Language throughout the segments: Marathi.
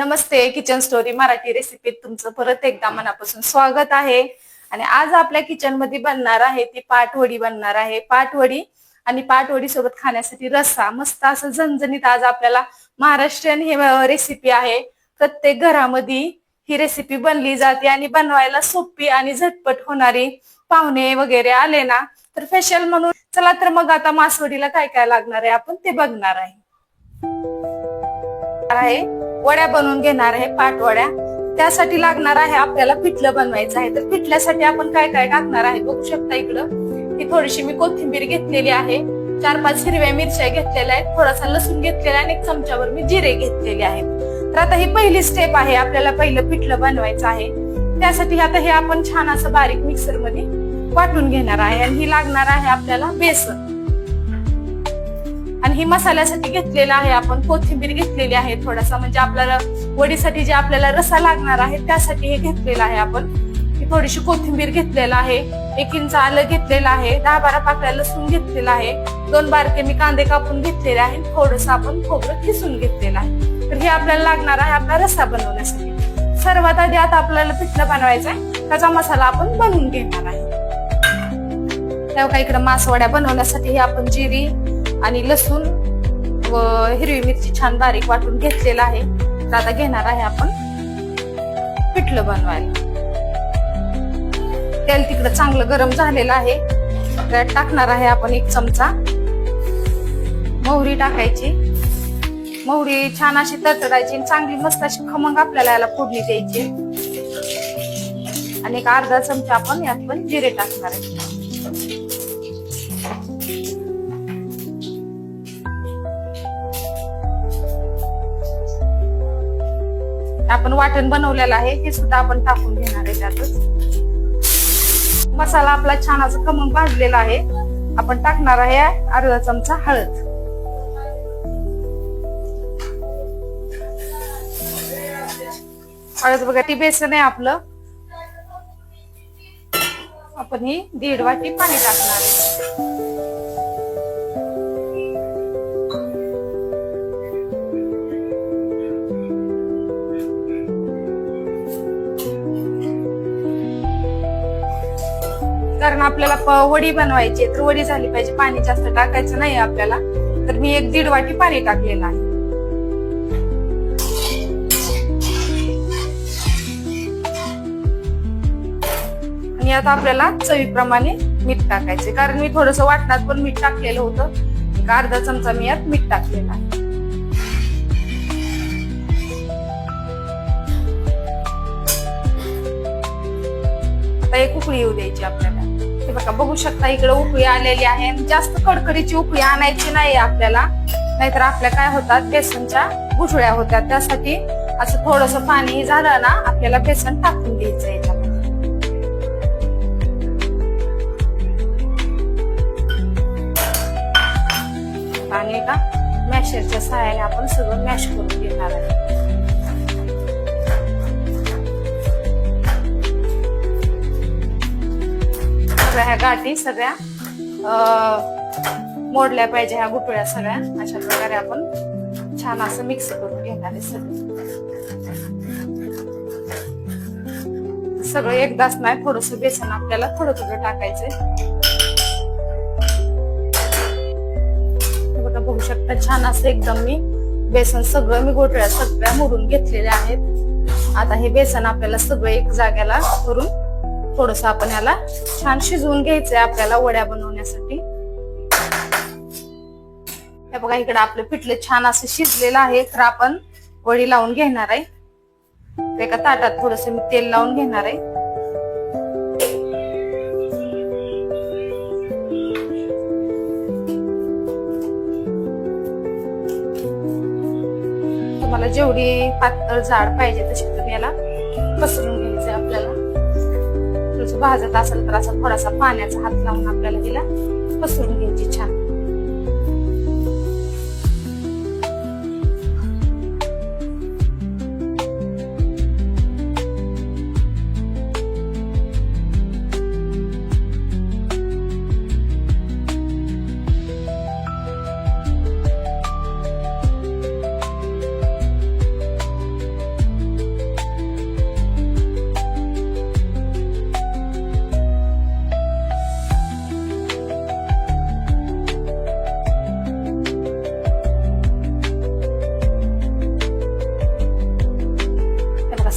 नमस्ते किचन स्टोरी मराठी रेसिपीत तुमचं परत एकदा मनापासून स्वागत आहे. आणि आज आपल्या किचनमध्ये बनणार आहे ती पाटवडी बनणार आहे. पाटवडी आणि पाटवडी सोबत खाण्यासाठी रस्सा मस्त असं झणझणीत आज आपल्याला महाराष्ट्रीयन हे रेसिपी आहे. प्रत्येक घरामध्ये ही रेसिपी बनली जाते आणि बनवायला सोपी आणि झटपट होणारी पाहुणे वगैरे आले ना तर स्पेशल म्हणून चला तर मग आता मासवडीला काय काय लागणार आहे आपण ते बघणार आहे. वड्या बनवून घेणार आहे पाटवड्या त्यासाठी लागणार आहे आपल्याला पिठलं बनवायचं आहे. तर पिठल्यासाठी आपण काय काय टाकणार आहे बघू शकता इकडं. ही थोडीशी मी कोथिंबीर घेतलेली आहे. चार पाच हिरव्या मिरच्या घेतलेल्या आहेत. थोडासा लसूण घेतलेला आहे आणि एक चमच्यावर मी जिरे घेतलेले आहेत. तर आता ही पहिली स्टेप आहे आपल्याला पहिलं पिठलं बनवायचं आहे. त्यासाठी आता हे आपण छान असं बारीक मिक्सरमध्ये वाटून घेणार आहे. आणि ही लागणार आहे आपल्याला बेसन. आणि ही मसाल्यासाठी घेतलेला आहे आपण. कोथिंबीर घेतलेली आहे थोडासा. म्हणजे आपल्याला वडीसाठी जे आपल्याला रसा लागणार आहे त्यासाठी हे घेतलेलं आहे आपण. ही थोडीशी कोथिंबीर घेतलेला आहे. एक इंच आलं घेतलेलं आहे. दहा बारा पाकळ्या लसूण घेतलेला आहे. दोन बारके मी कांदे कापून घेतलेले आहे थोडस आपण खोबरं खिसून घेतलेलं आहे. तर हे आपल्याला लागणार आहे आपला रसा बनवण्यासाठी. सर्वात आधी आता आपल्याला पिठलं बनवायचं आहे. त्याचा मसाला आपण बनवून घेणार आहे. तेव्हा इकडे मासवड्या बनवण्यासाठी आपण जिरी आणि लसूण व हिरवी मिरची छान बारीक वाटून घेतलेला आहे. तर आता घेणार आहे आपण पिठलं बनवायला. तेल तिकडं चांगलं गरम झालेलं आहे. त्यात टाकणार आहे आपण एक चमचा. मोहरी टाकायची. मोहरी छान अशी तडतडायची आणि चांगली मस्त अशी खमंग आपल्याला याला फोडणी द्यायची. आणि एक अर्धा चमचा आपण यात पण जिरे टाकणार आहे. आपण वाटण बनवलेलं आहे हे सुद्धा आपण टाकून घेणार आहे त्यातच. मसाला आपला छान असं खमंग भाजलेला आहे. आपण टाकणार आहे अर्धा चमचा हळद. हळद बघा ती बेसन आहे आपलं. आपण ही दीड वाटी पाणी टाकणार आहे. कारण आपल्याला प- वडी बनवायची आहे, तर वडी झाली पाहिजे पाणी जास्त टाकायचं नाही आपल्याला. तर मी एक दीड वाटी पाणी टाकलेलं आहे. आणि आता आपल्याला चवीप्रमाणे मीठ टाकायचे. कारण मी थोडस वाटणात पण मीठ टाकलेलं होतं. एक अर्धा चमचा मी यात मीठ टाकलेला आहे. आता एक उकळी येऊ द्यायची आपल्याला. हे बघा बघू शकता इकडे उकळी आलेली आहे. जास्त कडकडीची उकळी आणायची नाही आपल्याला. नाहीतर आपल्या काय होतात बेसनच्या गुठळ्या होत्या त्यासाठी असं थोडस पाणी झालं ना आपल्याला बेसन टाकून द्यायचं याच्यामध्ये. आणि एका मॅशरच्या सहाय्याने आपण सगळं मॅश करून घेणार आहे. सगळ्या ह्या गाठी सगळ्या मोडल्या पाहिजे ह्या गुटळ्या सगळ्या. अशा प्रकारे आपण छान असं मिक्स करून घेणार आहे सगळं. सगळं एकदाच नाही थोडस बेसन आपल्याला थोडं थोडं टाकायचंय. बघा बघू शकता छान असं एकदम मी बेसन सगळं मी गोटळ्या सगळ्या मोडून घेतलेल्या आहेत. आता हे बेसन आपल्याला सगळं एक जाग्याला करून थोडस आपण याला छान शिजवून घ्यायचंय आपल्याला वड्या बनवण्यासाठी. हे बघा इकडे आपलं पिठले छान असं शिजलेलं आहे तर आपण वडी लावून घेणार आहे. एका ताटात थोडस मी तेल लावून घेणार आहे. तुम्हाला जेवढी पातळ झाड पाहिजे तशी तुम्ही याला पसरून घ्या. भाजत असेल तर असा थोडासा पाण्याचा हात लावून आपल्याला तिला पसरून घ्यायची छान.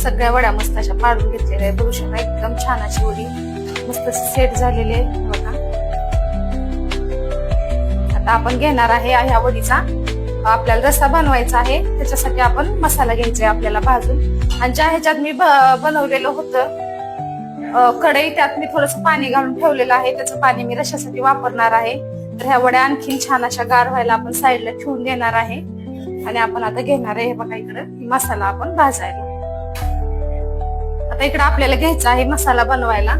सगळ्या वड्या मस्त अशा पाडून घेतलेल्या आहे बघू शकता एकदम छान अशी वडी मस्त सेट झालेली आहे. बघा. आता आपण घेणार आहे ह्या वडीचा. आपल्याला रस्सा बनवायचा आहे. त्याच्यासाठी आपण मसाला घ्यायचा आहे आपल्याला भाजून. आणि ज्या ह्याच्यात मी ब- बनवलेलं होतं कढई त्यात मी थोडस पाणी घालून ठेवलेलं आहे. त्याचं पाणी मी रशासाठी वापरणार आहे. तर ह्या वड्या आणखीन छान अशा गार व्हायला आपण साईडला ठेवून देणार आहे. आणि आपण आता घेणार आहे हे बघा इकडं मसाला आपण भाजायला. आता इकडे आपल्याला घ्यायचा आहे मसाला बनवायला.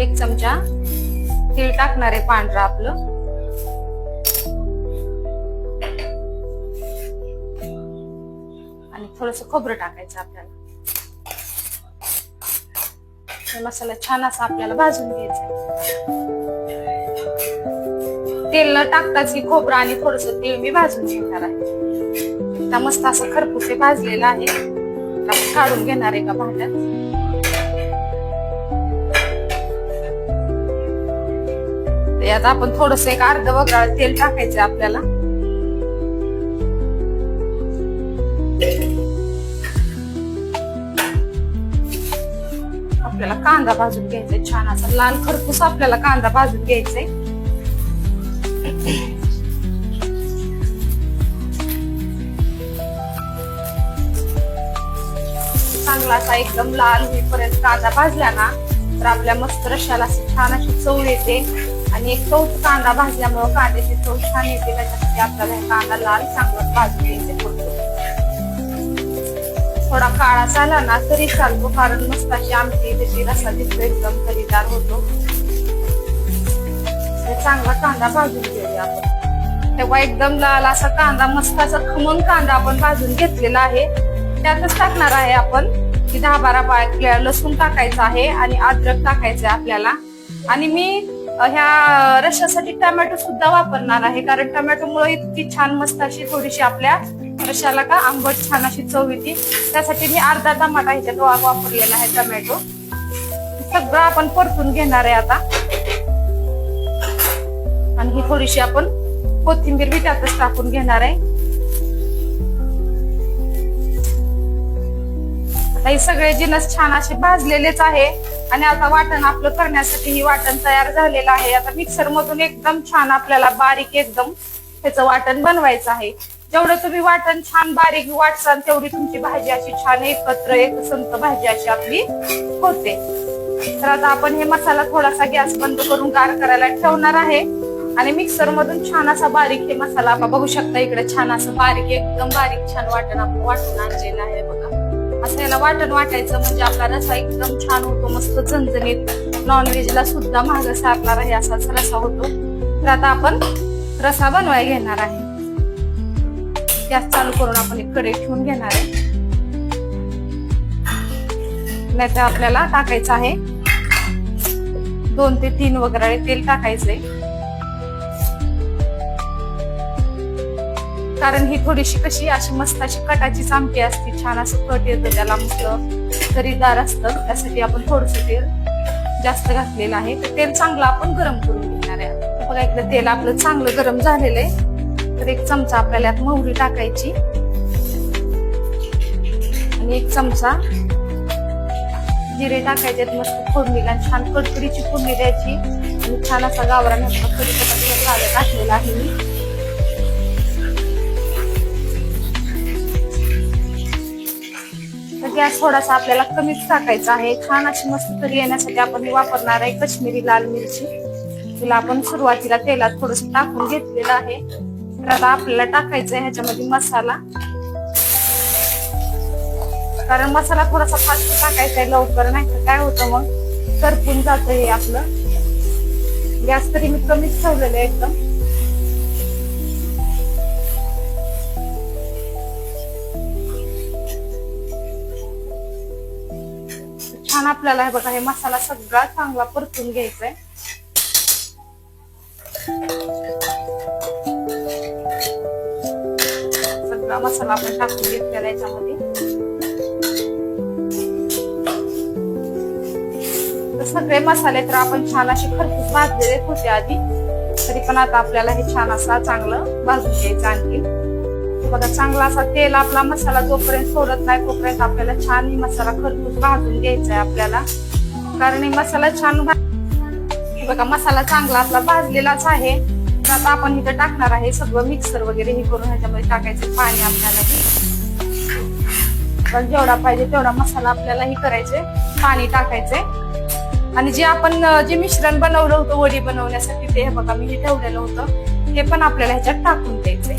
एक चमचा तीळ टाकणार आहे पांढरा आपलं. आणि थोडस खोबरं टाकायचं आपल्याला. मसाला छान असा आपल्याला भाजून घ्यायचा तेल न टाकताच की खोबरं आणि थोडस तीळ मी भाजून घेणार आहे. आता मस्त असं खरपूस हे भाजलेलं आहे. आपण काढून घेणार आहे का भांड्यात? यात आपण थोडस एक अर्ध वगळा तेल टाकायचं आपल्याला. आपल्याला कांदा भाजून घ्यायचा छान असा लाल खरपूस आपल्याला कांदा भाजून घ्यायचाय. चांगला असा एकदम लाल होईपर्यंत कांदा भाजला ना तर आपल्या मस्त रशाला अशी छान अशी चव येते. आणि एक चौथ कांदा भाजल्यामुळे कांद्याची चव छान येते. त्याच्यासाठी आपल्याला कांदा लाल चांगला भाजून घ्यायचे थोडा काळा झाला ना तरी चालतो. कारण मस्त अशी आमची त्याची रसा दिसतो एकदम तरीदार होतो. चांगला कांदा भाजून घेऊया आपण. तेव्हा एकदम लाल असा कांदा मस्त असा खमंग कांदा आपण भाजून घेतलेला आहे. त्यातच टाकणार आहे आपण की दहा बारा बाय लसूण टाकायचं आहे आणि अद्रक टाकायचं आहे आपल्याला. आणि मी ह्या रशासाठी टमॅटो सुद्धा वापरणार आहे कारण टमॅटो मुळे इतकी छान मस्त अशी थोडीशी आपल्या रशाला का आंबट छान अशी चव येते. त्यासाठी मी अर्धा टमाटा ह्याच्यात वापरलेला आहे टमॅटो. सगळं आपण परतून घेणार आहे आता. आणि ही थोडीशी आपण कोथिंबीर बी त्यातच टाकून घेणार आहे. आता हे सगळे जिनस छान असे भाजलेलेच आहे आणि आता वाटण आपलं करण्यासाठी ही वाटण तयार झालेलं आहे. आता मिक्सर मधून एकदम छान आपल्याला बारीक एकदम त्याचं वाटण बनवायचं आहे. जेवढं तुम्ही वाटण छान बारीक वाटसाल तेवढी तुमची भाजी अशी छान एकत्र एक संत भाजी अशी आपली होते. तर आता आपण हे मसाला थोडासा गॅस बंद करून गार करायला ठेवणार आहे. आणि मिक्सर मधून छान असा बारीक हे मसाला आपण बघू शकता इकडे छान असं बारीक एकदम बारीक छान वाटण आपण वाटून आणलेलं आहे बघा. असं याला वाटण वाटायचं म्हणजे आपला रसा एकदम छान होतो मस्त झणझणीत. नॉनव्हेजला सुद्धा महाग सारणार आहे असाच रसा होतो. तर आता आपण रसा बनवाय घेणार आहे. गॅस चालू करून आपण एक कढई ठेवून घेणार आहे. नाहीतर आपल्याला टाकायचं आहे. दोन ते तीन वगैरे तेल टाकायचंय. कारण ही थोडीशी कशी अशी मस्त अशी कटाची आमटी असते छान असं कट येतं त्याला मस्त तरीदार असतं. त्यासाठी आपण थोडस तेल जास्त घातलेलं आहे. तर तेल चांगलं आपण गरम करून घेणार आहे. बघा इकडे तेल आपलं चांगलं गरम झालेलं आहे. तर एक चमचा आपल्याला यात मोहरी टाकायची. आणि एक चमचा जिरे टाकायचे मस्त फोडणीला. आणि छान कडकडीची फोडणी द्यायची. आणि छान असा गावरा नंतर कढीपत्ता टाकलेला आहे मी. गॅस थोडासा आपल्याला कमीच टाकायचा आहे. छान अशी मस्त तरी येण्यासाठी आपण वापरणार आहे कश्मीरी लाल मिरची. तिला आपण सुरुवातीला तेलात थोडस टाकून घेतलेलं आहे. तर आता आपल्याला टाकायचं आहे ह्याच्यामध्ये मसाला. कारण मसाला थोडासा फास्ट टाकायचा आहे लवकर नाही तर काय होतं मग? करपून जातं हे आपलं. गॅस तरी मी कमीच ठेवलेलं आहे एकदम. छान आपल्याला हे बघा हे मसाला सगळा चांगला परतून घ्यायचा आहे सगळा मसाला आपण टाकून घेतलेला याच्यामध्ये. सगळे मसाले तर आपण छान असे खरपूस भाजलेले होते आधी. तरी पण आता आपल्याला हे छान असा चांगलं भाजून घ्यायचं आणखी. बघा चांगला असा तेल आपला मसाला जोपर्यंत सोडत नाही तोपर्यंत आपल्याला छान मसाला खरपूस भाजून घ्यायचं आहे आपल्याला. कारण हे मसाला छान भा- बघा मसाला चांगला आपला भाजलेलाच आहे. तर आता आपण इथं टाकणार आहे सगळं मिक्सर वगैरे हे करून ह्याच्यामध्ये टाकायचं पाणी आपल्याला. पण जेवढा पाहिजे तेवढा मसाला आपल्याला हे करायचे पाणी टाकायचे आणि जे आपण जे मिश्रण बनवलं होतं वडी बनवण्यासाठी ते हे बघा मी हे ठेवलेलं होतं. हे पण आपल्याला ह्याच्यात टाकून द्यायचंय.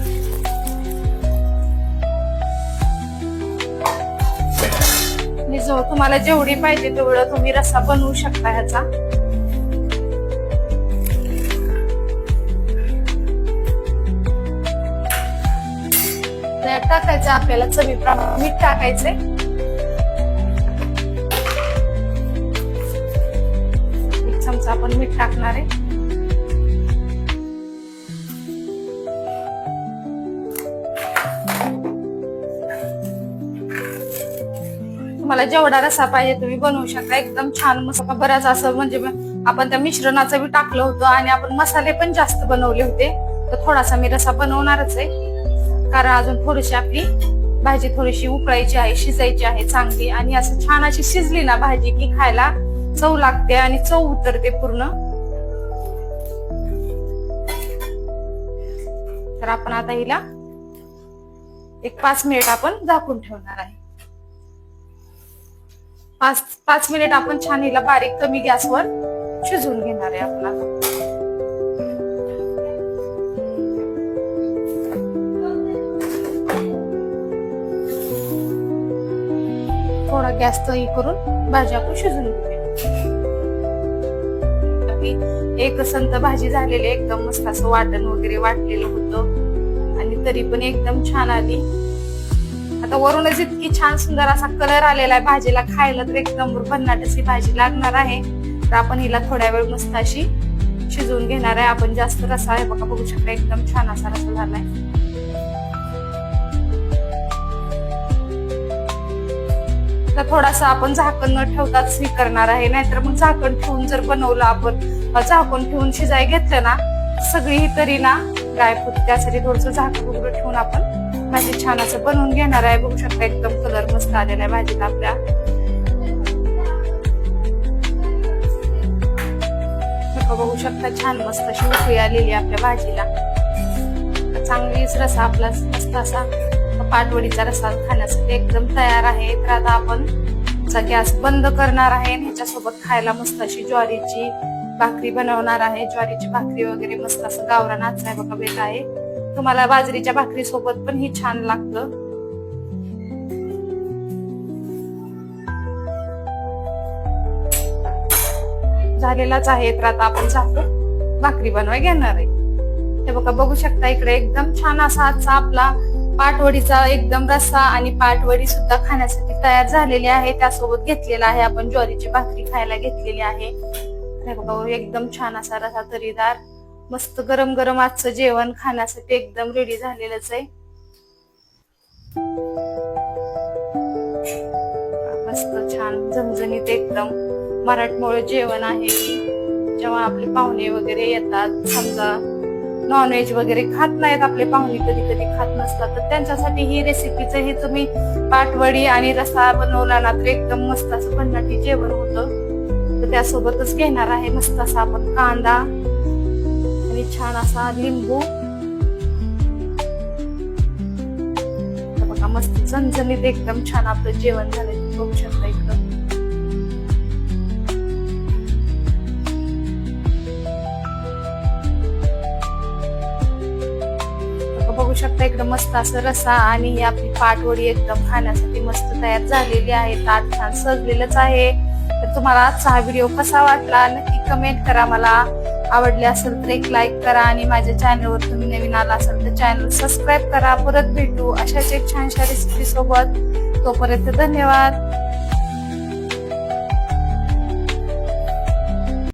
जो तुम्हाला जेवढी पाहिजे तेवढं तुम्ही रस्सा बनवू शकता ह्याचा. त्यात टाकायचं आपल्याला चवीप्रमाणे मीठ टाकायचंय. एक चमचा आपण मीठ टाकणार आहे. तुम्हाला जेवढा रसा पाहिजे तुम्ही बनवू शकता. एकदम छान मसाला बराच असं म्हणजे आपण त्या मिश्रणाचं बी टाकलं होतं आणि आपण मसाले पण जास्त बनवले होते. तर थोडासा मी रसा बनवणारच आहे. कारण अजून थोडीशी आपली भाजी थोडीशी उकळायची आहे शिजायची आहे चांगली. आणि असं छान अशी शिजली ना भाजी की खायला चव लागते आणि चव उतरते पूर्ण. तर आपण आता हिला एक पाच मिनिट आपण झाकून ठेवणार आहे. पाच पाच मिनिट आपण छान हिला बारीक कमी गॅसवर शिजवून घेणार आहे आपला. थोडा गॅस हे करून भाजी आपण शिजून घेऊया. एक संत भाजी झालेली एकदम मस्त असं वाटण वगैरे वाटलेलं होतं. आणि तरी पण एकदम छान आली. आता वरूनच इतकी छान सुंदर असा कलर आलेला आहे. भाजीला खायला तर एकदम भन्नाट अशी भाजी लागणार आहे. तर आपण हिला थोड्या वेळ मस्त अशी शिजवून घेणार आहे. आपण जास्त रसा आहे बघा बघू शकता एकदम छान असा रसा झालाय. तर थोडासा आपण झाकण न ठेवताच हे करणार आहे. नाहीतर मग झाकण ठेवून जर बनवलं आपण झाकण ठेवून शिजाय घेतलं ना सगळी ही तरी ना गायब होती त्यासाठी थोडस झाकण उघडं ठेवून आपण भाजी छान असं बनवून घेणार आहे. बघू शकता एकदम कलर मस्त आलेला आहे भाजीला आपल्या. बघू शकता छान मस्त अशी उकळी आलेली आहे आपल्या भाजीला. चांगलीच रसा आपला मस्त असा पाटवडीचा रसा खाण्यासाठी एकदम तयार आहे. तर आता आपण चा गॅस बंद करणार आहे ह्याच्यासोबत खायला मस्त अशी ज्वारीची भाकरी बनवणार आहे. ज्वारीची भाकरी वगैरे मस्त असं गावरा नाच आहे बघा बेट आहे. तुम्हाला बाजरीच्या भाकरी सोबत पण ही छान लागतं. झालेलाच आहे तर आता आपण जातो भाकरी बनवाय घेणार आहे. हे बघा बघू शकता इकडे एकदम छान असा आजचा आपला पाटवडीचा एकदम रस्सा आणि पाटवडी सुद्धा खाण्यासाठी तयार झालेली आहे. त्यासोबत घेतलेला आहे आपण ज्वारीची भाकरी खायला घेतलेली आहे. हे बघा एकदम छान असा रसा तरीदार मस्त गरम गरम आजचं जेवण खाण्यासाठी एकदम रेडी झालेलंच आहे. मस्त छान झणझणीत एकदम मराठमोळ जेवण आहे. जेव्हा आपले पाहुणे वगैरे येतात समजा नॉनव्हेज वगैरे खात नाहीत आपले पाहुणे कधी कधी खात नसतात तर त्यांच्यासाठी ही रेसिपीचं हे तुम्ही पाटवडी आणि रसा बनवला ना तर एकदम मस्त असं भन्नाटी जेवण होतं. तर त्यासोबतच घेणार आहे मस्त असा आपण कांदा छान असा लिंबू बघा मस्त झणझणीत एकदम छान आपलं जेवण झालं बघू शकता एकदम बघू शकता एकदम मस्त असं रसा आणि ही आपली पाठवडी एकदम खाण्यासाठी मस्त तयार झालेली आहे ताट छान सजलेलंच आहे तर तुम्हाला आजचा हा व्हिडिओ कसा वाटला नक्की कमेंट करा मला आवडले असेल तर एक लाईक करा आणि माझ्या चॅनलवर तुम्ही नवीन आला असेल तर चॅनल सबस्क्राईब करा. परत भेटू अशाच एक छानशा रेसिपी सोबत. तोपर्यंत धन्यवाद.